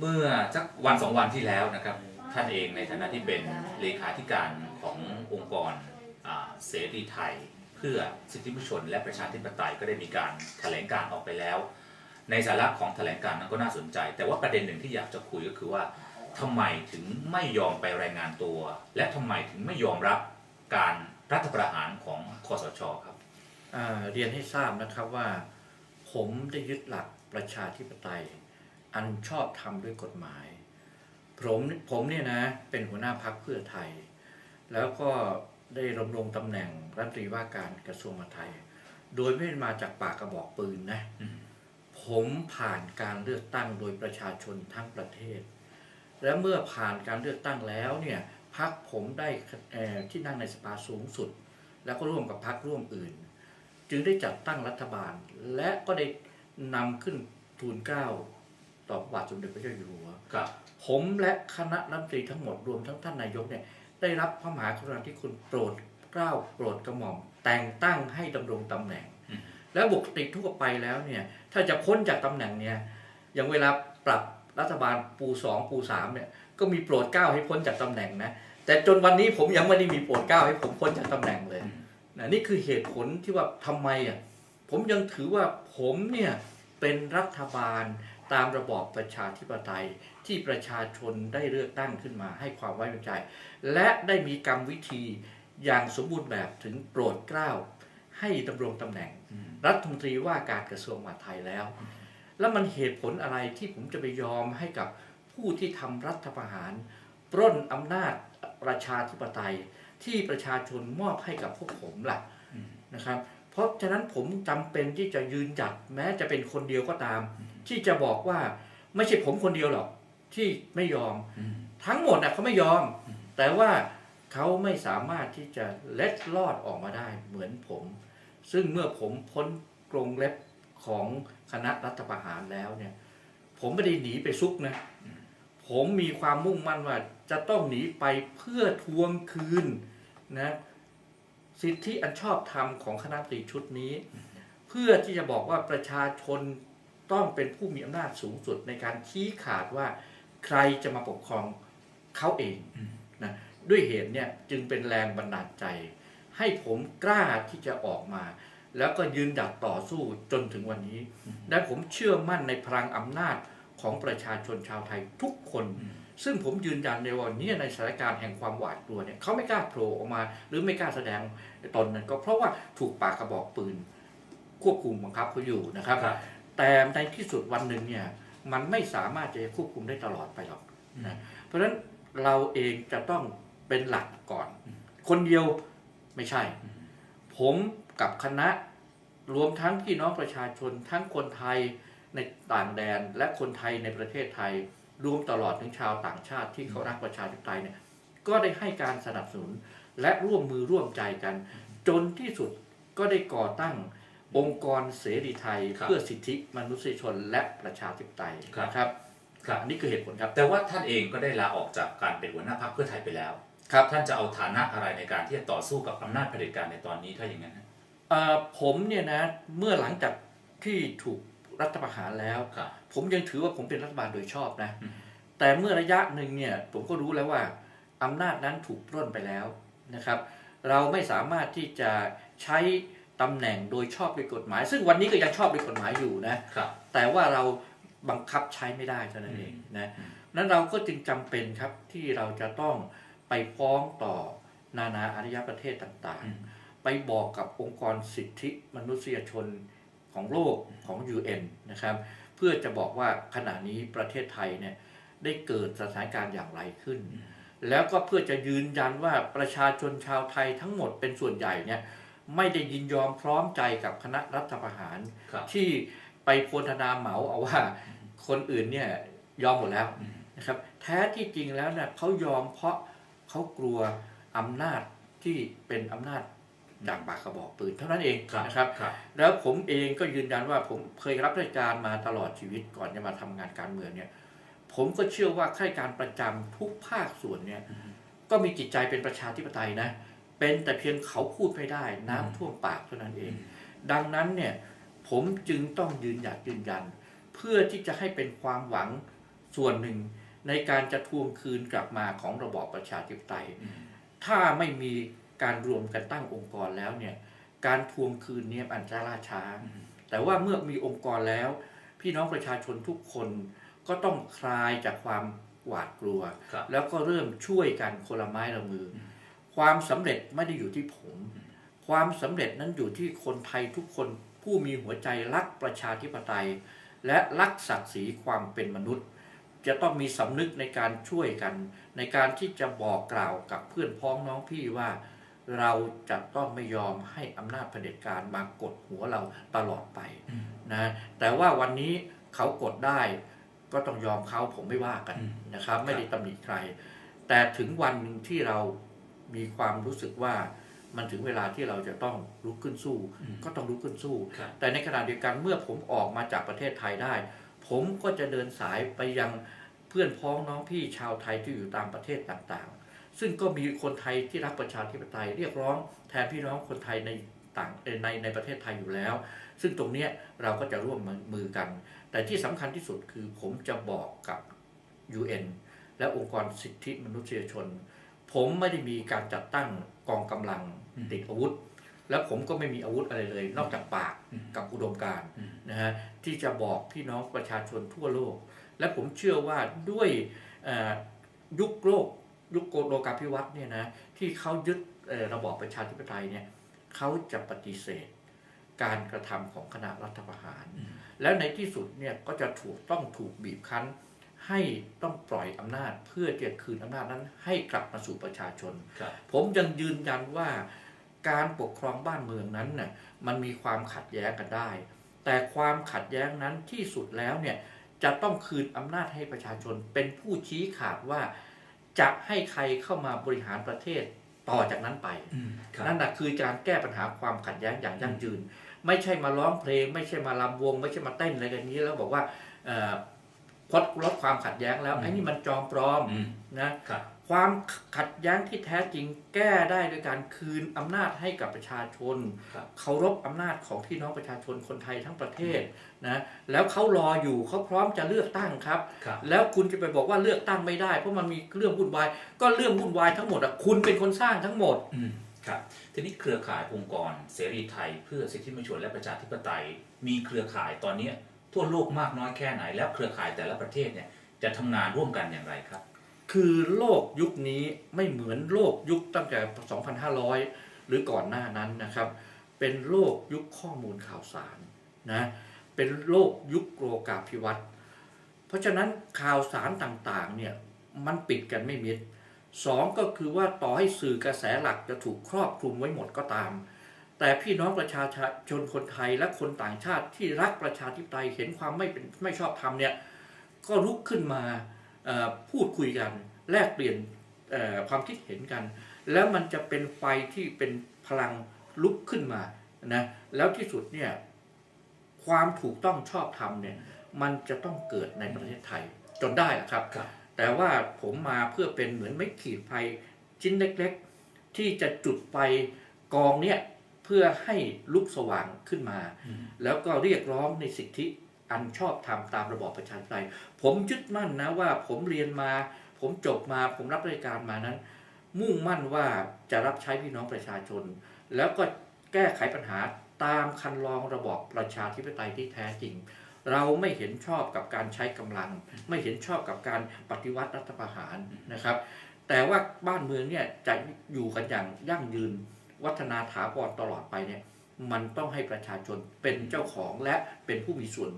เมื่อสักวันสองวันที่แล้วนะครับ ท่านเองในฐานะที่เป็นเลขาธิการขององค์กรเสรีไทย เพื่อสิทธิมนุษยชนและประชาธิปไตยก็ได้มีการแถลงการออกไปแล้ว ในสาระของแถลงการนั้นก็น่าสนใจ แต่ว่าประเด็นหนึ่งที่อยากจะคุยก็คือว่าทำไมถึงไม่ยอมไปรายงานตัว และทำไมถึงไม่ยอมรับการรัฐประหารของคอสชครับเรียนให้ทราบนะครับว่า ผมได้ยึดหลักประชาธิปไตย อันชอบทำด้วยกฎหมาย ผมผมเนี่ยนะเป็นหัวหน้าพักเพื่อไทย แล้วก็ได้ดำรงตำแหน่งรัฐมนตรีว่าการกระทรวงมหาดไทย โดยไม่ได้มาจากปากกระบอกปืนนะมผมผ่านการเลือกตั้งโดยประชาชนทั้งประเทศ และเมื่อผ่านการเลือกตั้งแล้วเนี่ยพักผมได้ที่นั่งในสภาสูงสุด แล้วก็ร่วมกับพักร่วมอื่น จึงได้จัดตั้งรัฐบาล และก็ได้นำขึ้นทูลเกล้า ต่อพระบาทสมเด็จพระเจ้าอยู่หัวครับผมและคณะรัฐมนตรีทั้งหมดรวมทั้งท่านนายกเนี่ยได้รับพระมหากรุณาธิคุณโปรดเกล้าโปรดกระหม่อม แต่งตั้งให้ดำรงตำแหน่งอืมแล้วปกติทั่วไปแล้วเนี่ยถ้าจะพ้นจากตำแหน่งเนี่ยอย่างเวลาปรับรัฐบาลปูสองปูสามเนี่ยก็มีโปรดเกล้าให้พ้นจากตำแหน่งนะแต่จนวันนี้ผมยังไม่ได้มีโปรดเกล้าให้ผมพ้นจากตำแหน่งเลยอืมนะนี่คือเหตุผลที่ว่าทำไมอะผมยังถือว่าผมเนี่ยเป็นรัฐบาล ตามระบอบประชาธิปไตยที่ประชาชนได้เลือกตั้งขึ้นมาให้ความไว้วางใจ และได้มีกรรมวิธีอย่างสมบูรณ์แบบถึงโปรดเกล้าให้ดำรงตำแหน่ง รัฐมนตรีว่าการกระทรวงมหาดไทยแล้ว แล้วมันเหตุผลอะไรที่ผมจะไปยอมให้กับผู้ที่ทำรัฐประหาร ปล้นอำนาจประชาธิปไตยที่ประชาชนมอบให้กับพวกผมล่ะนะครับ เพราะฉะนั้นผมจำเป็นที่จะยืนหยัดแม้จะเป็นคนเดียวก็ตาม ที่จะบอกว่าไม่ใช่ผมคนเดียวหรอกที่ไม่ยอมอืมทั้งหมดน่ะเขาไม่ยอม แต่ว่าเขาไม่สามารถที่จะเล็ดลอดออกมาได้เหมือนผม ซึ่งเมื่อผมพ้นกรงเล็บของคณะรัฐประหารแล้วเนี่ย ผมไม่ได้หนีไปซุกนะ ผมมีความมุ่งมั่นว่าจะต้องหนีไปเพื่อทวงคืนนะสิทธิอันชอบธรรมของคณะรัฐมนตรีชุดนี้ เพื่อที่จะบอกว่าประชาชน ต้องเป็นผู้มีอำนาจสูงสุดในการชี้ขาดว่าใครจะมาปกครองเขาเองนะด้วยเหตุเนี่ยจึงเป็นแรงบันดาลใจ ให้ผมกล้าที่จะออกมา แล้วก็ยืนหยัดต่อสู้จนถึงวันนี้ และผมเชื่อมั่นในพลังอำนาจของประชาชนชาวไทยทุกคน ซึ่งผมยืนยันในวันนี้ในสถานการณ์แห่งความหวาดกลัวเนี่ยเขาไม่กล้าโผล่ออกมา หรือไม่กล้าแสดงตนนั้นก็เพราะว่าถูกปากกระบอกปืนควบคุมบังคับเขาอยู่นะครับครับ แต่ในที่สุดวันหนึ่งเนี่ยมันไม่สามารถจะควบคุมได้ตลอดไปหรอกนะเพราะฉะนั้นเราเองจะต้องเป็นหลักก่อน คนเดียวไม่ใช่ ผมกับคณะรวมทั้งพี่น้องประชาชนทั้งคนไทยในต่างแดนและคนไทยในประเทศไทย รวมตลอดถึงชาวต่างชาติที่เขารักประชาธิปไตยเนี่ยก็ได้ให้การสนับสนุนและร่วมมือร่วมใจกัน จนที่สุดก็ได้ก่อตั้ง องค์กรเสรีไทยครับเพื่อสิทธิมนุษยชนและประชาธิปไตยครับนะครับครับอันนี้คือเหตุผลครับ แต่ว่าท่านเองก็ได้ลาออกจากการเป็นหัวหน้าพรรคเพื่อไทยไปแล้ว ครับท่านจะเอาฐานะอะไรในการที่จะต่อสู้กับอำนาจเผด็จการในตอนนี้ถ้าอย่างนั้นฮะเอ่อผมเนี่ยนะเมื่อหลังจากที่ถูกรัฐประหารแล้วครับผมยังถือว่าผมเป็นรัฐบาลโดยชอบนะอืมแต่เมื่อระยะหนึ่งเนี่ยผมก็รู้แล้วว่าอำนาจนั้นถูกปล้นไปแล้วนะครับ เราไม่สามารถที่จะใช้ ตำแหน่งโดยชอบด้วยกฎหมาย ซึ่งวันนี้ก็ยังชอบด้วยกฎหมายอยู่นะครับแต่ว่าเราบังคับใช้ไม่ได้เท่านั้นเองนะอืมนั้นเราก็จึงจำเป็นครับที่เราจะต้องไปฟ้องต่อนานาอารยประเทศต่างอืมๆไปบอกกับองค์กรสิทธิมนุษยชนของโลกของ UN นะครับ เพื่อจะบอกว่าขณะนี้ประเทศไทยเนี่ยได้เกิดสถานการณ์อย่างไรขึ้น แล้วก็เพื่อจะยืนยันว่าประชาชนชาวไทยทั้งหมดเป็นส่วนใหญ่เนี่ย ไม่ได้ยินยอมพร้อมใจกับคณะรัฐประหารครับที่ไปโพลธนาเหมาเอาว่าคนอื่นเนี่ยยอมหมดแล้วอืมนะครับ แท้ที่จริงแล้วเนี่ยเขายอมเพราะเขากลัวอำนาจที่เป็นอำนาจจากปากกระบอกปืนเท่านั้นเองครับนะครับครับแล้วผมเองก็ยืนยันว่าผมเคยรับราชการมาตลอดชีวิตก่อนจะมาทำงานการเมืองเนี่ย ผมก็เชื่อว่าข้าราชการประจำทุกภาคส่วนเนี่ยอืมก็มีจิตใจเป็นประชาธิปไตยนะ เป็นแต่เพียงเขาพูดไม่ได้ น้ำท่วมปากเท่านั้นเอง ดังนั้นเนี่ยผมจึงต้องยืนหยัดยืนยันเเพื่อที่จะให้เป็นความหวังส่วนหนึ่งในการจะทวงคืนกลับมาของระบอบประชาธิปไตยอืมถ้าไม่มีการรวมกันตั้งองค์กรแล้วเนี่ยการทวงคืนเนี่ยอันจะล่าช้าอืมแต่ว่าเมื่อมีองค์กรแล้ว พี่น้องประชาชนทุกคนก็ต้องคลายจากความหวาดกลัวครับแล้วก็เริ่มช่วยกันคนละไม้ละมืออ ความสำเร็จไม่ได้อยู่ที่ผม ความสำเร็จนั้นอยู่ที่คนไทยทุกคนผู้มีหัวใจรักประชาธิปไตย และรักศักดิ์ศรีความเป็นมนุษย์ จะต้องมีสำนึกในการช่วยกัน ในการที่จะบอกกล่าวกับเพื่อนพ้องน้องพี่ว่าเราจะต้องไม่ยอมให้อำนาจเผด็จการมากดหัวเราตลอดไปอืมนะแต่ว่าวันนี้เขากดได้ ก็ต้องยอมเขาผมไม่ว่ากันอืมนะครับ ไม่ได้ครับตำหนิใคร แต่ถึงวันหนึ่งที่เรา มีความรู้สึกว่ามันถึงเวลาที่เราจะต้องลุกขึ้นสู้อืมก็ต้องลุกขึ้นสู้ครับแต่ในขณะเดียวกันเมื่อผมออกมาจากประเทศไทยได้ ผมก็จะเดินสายไปยังเพื่อนพ้องน้องพี่ชาวไทยที่อยู่ตามประเทศต่างๆ ซึ่งก็มีคนไทยที่รักประชาธิปไตยเรียกร้องแทนพี่น้องคนไทยในต่างเอ่อในในประเทศไทยอยู่แล้ว ซึ่งตรงเนี้ยเราก็จะร่วมมือกัน แต่ที่สำคัญที่สุดคือผมจะบอกกับ UN และองค์กรสิทธิมนุษยชน ผมไม่ได้มีการจัดตั้งกองกำลังอืมติดอาวุธ และผมก็ไม่มีอาวุธอะไรเลย นอกจากปากอืมกับอุดมการณ์อืมนะฮะที่จะบอกพี่น้องประชาชนทั่วโลก และผมเชื่อว่าด้วยเอ่อยุคโลกยุคโลกาภิวัตน์เนี่ยนะที่เขายึดเอ่อระบอบประชาธิปไตยเนี่ยเขาจะปฏิเสธการกระทำของคณะรัฐประหารอืมแล้วในที่สุดเนี่ยก็จะถูกต้องถูกบีบคั้น ให้ต้องปล่อยอำนาจ เพื่อจะคืนอำนาจนั้นให้กลับมาสู่ประชาชนครับผมยังยืนยันว่าการปกครองบ้านเมืองนั้นน่ะมันมีความขัดแย้งกันได้ แต่ความขัดแย้งนั้นที่สุดแล้วเนี่ยจะต้องคืนอำนาจให้ประชาชนเป็นผู้ชี้ขาดว่า จะให้ใครเข้ามาบริหารประเทศต่อจากนั้นไปอืมครับนั่นแหะคือการแก้ปัญหาความขัดแย้งอย่างยั่งยืน ไม่ใช่มาร้องเพลง ไม่ใช่มาลำวง ไม่ใช่มาเต้นอะไรกันนี้แล้วบอกว่า เอ่อพดลดความขัดแย้งแล้วอืมไอ้นี่มันจอมปลอมอืมนะครับความขัดแย้งที่แท้จริงแก้ได้โดยการคืนอำนาจให้กับประชาชนครับเคารพอำนาจของพี่น้องประชาชนคนไทยทั้งประเทศนะแล้วเขารออยู่เขาพร้อมจะเลือกตั้งครับครับ แล้วคุณจะไปบอกว่าเลือกตั้งไม่ได้ เพราะมันมีเรื่องวุ่นวาย ก็เรื่องวุ่นวายทั้งหมดอะคุณเป็นคนสร้างทั้งหมดอืมครับทีนี้เครือข่ายองค์กรเสรีไทย เพื่อสิทธิมนุษยชนและประชาธิปไตย มีเครือข่ายตอนนี้ ทั่วโลกมากน้อยแค่ไหน แล้วเครือข่ายแต่ละประเทศเนี่ยจะทำงานร่วมกันอย่างไรครับ คือโลกยุคนี้ไม่เหมือนโลกยุคตั้งแต่ 2,500 หรือก่อนหน้านั้นนะครับ เป็นโลกยุคข้อมูลข่าวสารนะเป็นโลกยุคโลกาภิวัตน์เพราะฉะนั้นข่าวสารต่างๆเนี่ยมันปิดกันไม่มิดสองก็คือว่าต่อให้สื่อกระแสหลักจะถูกครอบคลุมไว้หมดก็ตาม แต่พี่น้องประชาชนคนไทยและคนต่างชาติที่รักประชาธิปไตยเห็นความไม่เป็นไม่ชอบธรรมเนี่ยก็ลุกขึ้นมาเอ่อพูดคุยกัน แลกเปลี่ยนเอ่อความคิดเห็นกัน แล้วมันจะเป็นไฟที่เป็นพลังลุกขึ้นมานะแล้วที่สุดเนี่ยความถูกต้องชอบธรรมเนี่ยมันจะต้องเกิดในประเทศไทยจนได้อะครับครับแต่ว่าผมมาเพื่อเป็นเหมือนไม่ขีดไฟชิ้นเล็ก ๆ ที่จะจุดไฟกองเนี่ยเพื่อให้ลุกสว่างขึ้นมาอืมแล้วก็เรียกร้องในสิทธิอันชอบธรรมตามระบอบประชาธิปไตยผมยึดมั่นนะว่าผมเรียนมา ผมจบมาผมรับราชการมานั้น มุ่งมั่นว่าจะรับใช้พี่น้องประชาชน แล้วก็แก้ไขปัญหาตามคันลองระบอบประชาธิปไตยที่แท้จริง เราไม่เห็นชอบกับการใช้กำลัง ไม่เห็นชอบกับการปฏิวัติรัฐประหารนะครับ แต่ว่าบ้านเมืองเนี่ยจะอยู่กันอย่างยั่งยืน วัฒนาถาวรตลอดไปเนี่ยมันต้องให้ประชาชนเป็นเจ้าของและเป็นผู้มีส่วน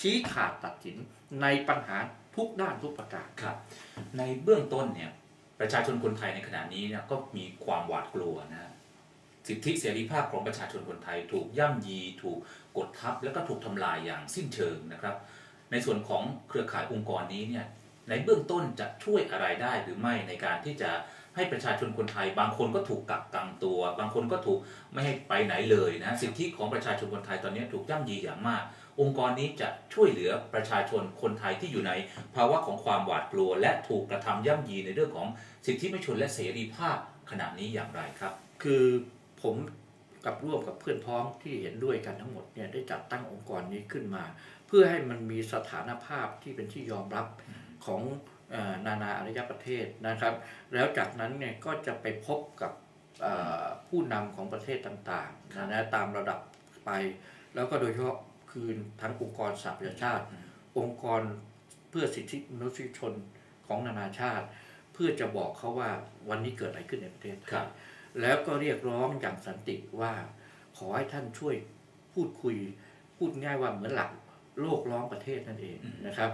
ชี้ขาดตัดสินในปัญหาทุกด้านทุกประการครับ ในเบื้องต้นเนี่ยประชาชนคนไทยในขณะนี้เนี่ยก็มีความหวาดกลัวนะฮะสิทธิเสรีภาพของประชาชนคนไทย ถูกย่ำยีถูกกดทับ แล้วก็ถูกทำลายอย่างสิ้นเชิงนะครับ ในส่วนของเครือข่ายองค์กรนี้เนี่ยในเบื้องต้นจะช่วยอะไรได้หรือไม่ในการที่จะ ให้ประชาชนคนไทย บางคนก็ถูกกักกังตัว บางคนก็ถูกไม่ให้ไปไหนเลยนะสิทธิของประชาชนคนไทยตอนนี้ถูกย่ำยีอย่างมาก องค์กรนี้จะช่วยเหลือประชาชนคนไทยที่อยู่ในภาวะของความหวาดกลัว และถูกกระทำย่ำยีในเรื่องของสิทธิมนุษยชนและเสรีภาพขณะนี้อย่างไรครับ คือผมกับร่วมกับเพื่อนพ้องที่เห็นด้วยกันทั้งหมดเนี่ยได้จัดตั้งองค์กรนี้ขึ้นมา เพื่อให้มันมีสถานภาพที่เป็นที่ยอมรับของเออ นานาอารยประเทศนะครับ แล้วจากนั้นเนี่ยก็จะไปพบกับเอ่อผู้นำของประเทศต่างๆนะนะตามระดับไป แล้วก็โดยเฉพาะคืนทั้งองค์กรสหประชาชาติ องค์กรเพื่อสิทธิมนุษยชนของนานาชาติ เพื่อจะบอกเขาว่าวันนี้เกิดอะไรขึ้นในประเทศไทครัยบแล้วก็เรียกร้องอย่างสันติว่า ขอให้ท่านช่วยพูดคุยพูดง่ายว่าเหมือนหลัก โลกร้องประเทศนั่นเองนะครับ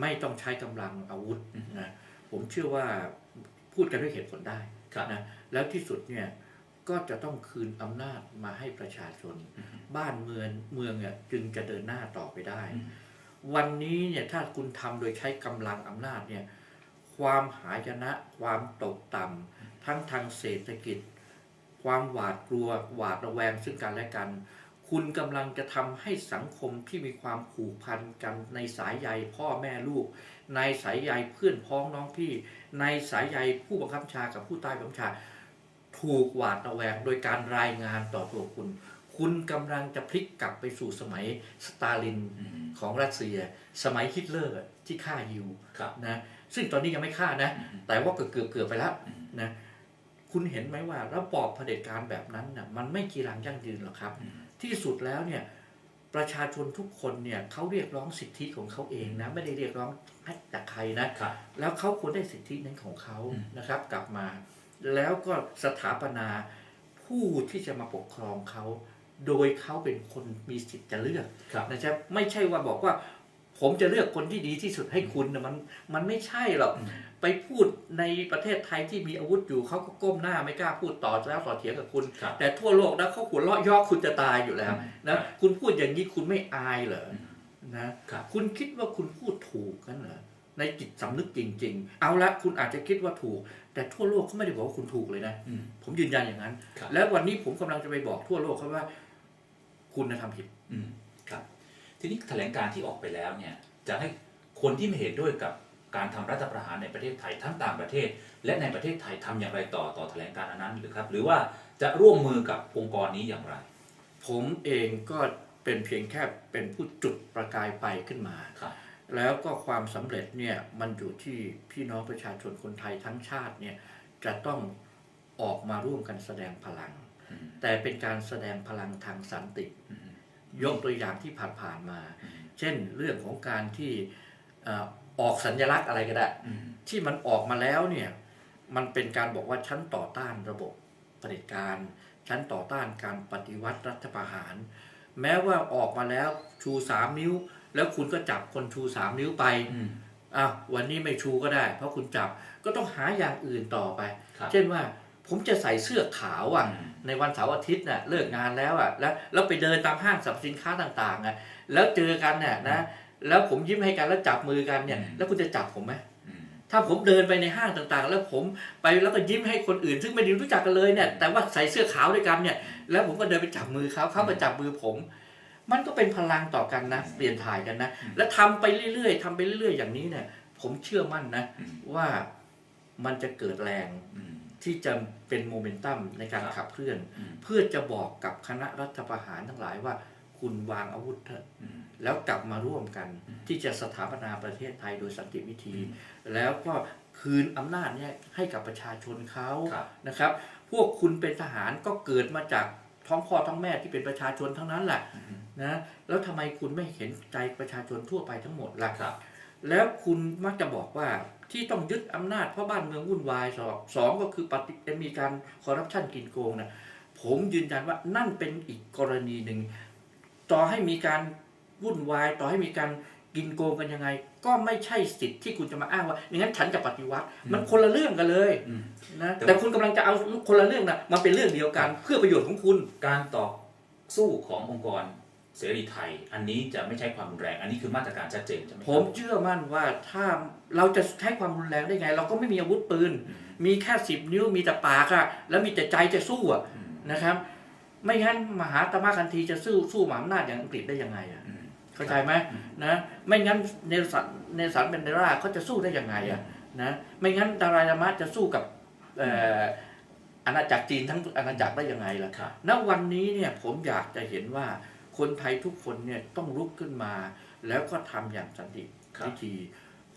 ไม่ต้องใช้กำลังอาวุธนะผมเชื่อว่าพูดกันด้วยเหตุผลได้ครับนะแล้วที่สุดเนี่ยก็จะต้องคืนอำนาจมาให้ประชาชน บ้านเมืองเมืองเนี่ยจึงจะเดินหน้าต่อไปได้อืมวันนี้เนี่ยถ้าคุณทำโดยใช้กำลังอำนาจเนี่ยความหายนะความตกต่ำทั้งทางเศรษฐกิจ ความหวาดกลัวหวาดระแวงซึ่งกันและกัน คุณกำลังจะทำให้สังคมที่มีความผูกพันกันในสายใยพ่อแม่ลูก ในสายใยเพื่อนพ้องน้องพี่ ในสายใยผู้บังคับบัญชากับผู้ใต้บังคับบัญชา ถูกหวาดระแวงโดยการรายงานต่อตัวคุณ คุณกำลังจะพลิกกลับไปสู่สมัยสตาลินอืมของรัสเซีย สมัยฮิตเลอร์ที่ฆ่ายิวครับนะซึ่งตอนนี้ยังไม่ฆ่านะอืมแต่ว่าเกือบเกือบเกือบไปแล้วอืมนะคุณเห็นไหมว่าระบอบเผด็จการแบบนั้นน่ะมันไม่กีรังยั่งยืนหรอกครับอืม ที่สุดแล้วเนี่ยประชาชนทุกคนเนี่ยเขาเรียกร้องสิทธิของเขาเองนะไม่ได้เรียกร้องให้จากใครนะครับแล้วเขาควรได้สิทธินั้นของเขาอืมนะครับกลับมา แล้วก็สถาปนาผู้ที่จะมาปกครองเขาโดยเขาเป็นคนมีสิทธิ์จะเลือกครับนะครับไม่ใช่ว่าบอกว่า ผมจะเลือกคนที่ดีที่สุดให้คุณนะมันมันไม่ใช่หรอกอืมไปพูดในประเทศไทยที่มีอาวุธอยู่เขาก็ก้มหน้าไม่กล้าพูดต่อแล้วต่อเถียงกับคุณครับแต่ทั่วโลกนะเขาหัวเราะเย่อคุณจะตายอยู่แล้วอืมนะคุณพูดอย่างนี้คุณไม่อายเหรออืมนะครับคุณคิดว่าคุณพูดถูกกันเหรอในจิตสำนึกจริง ๆ เอาละคุณอาจจะคิดว่าถูก แต่ทั่วโลกเขาไม่ได้บอกว่าคุณถูกเลยนะอืมผมยืนยันอย่างนั้นครับแล้ววันนี้ผมกำลังจะไปบอกทั่วโลกเขาว่า คุณนะทำผิดอืมครับ ทีนี้แถลงการณ์ที่ออกไปแล้วเนี่ยจะให้คนที่ไม่เห็นด้วยกับการทำรัฐประหารในประเทศไทยทั้งต่างประเทศ และในประเทศไทยทำอย่างไรต่อต่อแถลงการณ์อันนั้นหรือครับ หรือว่าจะร่วมมือกับองค์กรนี้อย่างไร ผมเองก็เป็นเพียงแค่เป็นผู้จุดประกายไฟขึ้นมาครับแล้วก็ความสำเร็จเนี่ยมันอยู่ที่พี่น้องประชาชนคนไทยทั้งชาติเนี่ยจะต้องออกมาร่วมกันแสดงพลังอืมแต่เป็นการแสดงพลังทางสันติอืม ยกตัวอย่างที่ผ่านๆมาอืมเช่นเรื่องของการที่เอ่อออกสัญลักษณ์อะไรก็ได้อืมที่มันออกมาแล้วเนี่ยมันเป็นการบอกว่าฉันต่อต้านระบบเผด็จการฉันต่อต้านการปฏิวัติรัฐประหาร แม้ว่าออกมาแล้วชูสามนิ้ว แล้วคุณก็จับคนชูสามนิ้วไปอืมอ้าววันนี้ไม่ชูก็ได้ เพราะคุณจับก็ต้องหาอย่างอื่นต่อไปครับเช่นว่าผมจะใส่เสื้อขาวอะอืม ในวันเสาร์อาทิตย์น่ะเลิกงานแล้วอะแล้วแล้วไปเดินตามห้างสรรพสินค้าต่างๆอะแล้วเจอกันเนี่ยนะแล้วผมยิ้มให้กันแล้วจับมือกันเนี่ยอืมแล้วคุณจะจับผมไหมอืมถ้าผมเดินไปในห้างต่างๆ แล้วผมไปแล้วก็ยิ้มให้คนอื่น ซึ่งไม่ได้รู้จักกันเลยเนี่ย แต่ว่าใส่เสื้อขาวด้วยกันเนี่ย แล้วผมก็เดินไปจับมือเขาเขาก็จับมือผม มันก็เป็นพลังต่อกันนะ เปลี่ยนถ่ายกันนะ แล้วทำไปเรื่อยๆทำไปเรื่อยๆอย่างนี้เนี่ย ผมเชื่อมั่นนะอืมว่ามันจะเกิดแรงอืม ที่จะเป็นโมเมนตัมในการครับขับเคลื่อนอืมเพื่อจะบอกกับคณะรัฐประหารทั้งหลายว่า คุณวางอาวุธเถอะอืมแล้วกลับมาร่วมกันอืมที่จะสถาปนาประเทศไทยโดยสันติวิธีอืมแล้วก็คืนอำนาจเนี่ยให้กับประชาชนเขาครับนะครับ พวกคุณเป็นทหารก็เกิดมาจากท้องพ่อท้องแม่ที่เป็นประชาชนทั้งนั้นแหละอืมนะแล้วทำไมคุณไม่เห็นใจประชาชนทั่วไปทั้งหมดล่ะครับ แล้วคุณมักจะบอกว่าที่ต้องยึดอำนาจเพราะบ้านเมืองวุ่นวายสองสองก็คือปฏิมีการคอร์รัปชันกินโกงนะผมยืนยันว่านั่นเป็นอีกกรณีหนึ่ง ต่อให้มีการวุ่นวาย ต่อให้มีการกินโกงกันยังไง ก็ไม่ใช่สิทธิ์ที่คุณจะมาอ้างว่าอย่างนั้นฉันจะปฏิวัติ มันคนละเรื่องกันเลยอืมนะแต่แต่คุณกำลังจะเอาคนละเรื่องนะมาเป็นเรื่องเดียวกัน เพื่อประโยชน์ของคุณการต่อสู้ขององค์กร เสรีไทย อันนี้จะไม่ใช่ความรุนแรง อันนี้คือมาตรการชัดเจนใช่ไหมผมเชื่อมั่นว่าถ้าเราจะใช้ความรุนแรงได้ไง เราก็ไม่มีอาวุธปืนอืมมีแค่สิบนิ้วมีแต่ปากอะแล้วมีแต่ใจจะสู้อะอืมนะครับ ไม่งั้นมหาตมะคันธีจะสู้สู้มหาอำนาจอย่างอังกฤษได้ยังไงอะอืมเข้าใจไหมอืมนะไม่งั้นเนลสันเนลสันเบนเดราเขาจะสู้ได้ยังไงอะนะไม่งั้นดารายลามะจะสู้กับเอ่ออาณาจักรจีนทั้งอาณาจักรได้ยังไงล่ะครับณวันนี้เนี่ยผมอยากจะเห็นว่า คนไทยทุกคนเนี่ยต้องลุกขึ้นมา แล้วก็ทำอย่างสันติครับวิธี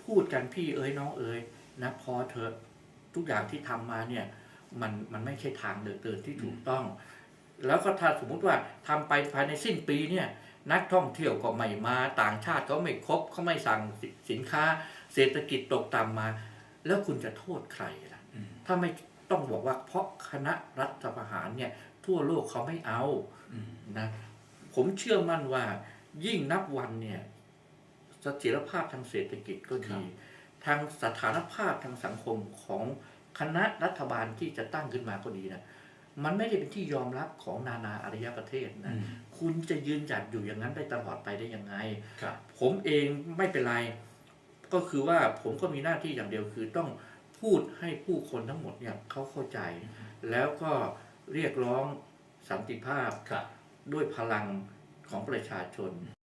พูดกันพี่เอ้ยน้องเอ้ยนะพอเถอะทุกอย่างที่ทำมาเนี่ยมันมันไม่ใช่ทางเดินเดินที่ถูกต้อง แล้วก็ถ้าสมมุติว่าทำไปภายในสิ้นปีเนี่ยนักท่องเที่ยวก็ไม่มาต่างชาติก็ไม่ครบเขาไม่สั่งสิสินค้า เศรษฐกิจตกต่ำมา แล้วคุณจะโทษใครล่ะอืมถ้าไม่ต้องบอกว่าเพราะคณะรัฐประหารเนี่ย ทั่วโลกเขาไม่เอาอืมนะ ผมเชื่อมั่นว่ายิ่งนับวันเนี่ยเสถียรภาพทางเศรษฐกิจก็ดี ทางสถานภาพทางสังคมของคณะรัฐบาลที่จะตั้งขึ้นมาก็ดีนะมันไม่ได้เป็นที่ยอมรับของนานาอารยประเทศอืนะมคุณจะยืนหยัดอยู่อย่างนั้นได้ตลอดไปได้ยังไงครับผมเองไม่เป็นไร ก็คือว่าผมก็มีหน้าที่อย่างเดียวคือต้องพูดให้ผู้คนทั้งหมดเนี่ยเขาเข้าใจ แล้วก็เรียกร้องสันติภาพครับ ด้วยพลังของประชาชน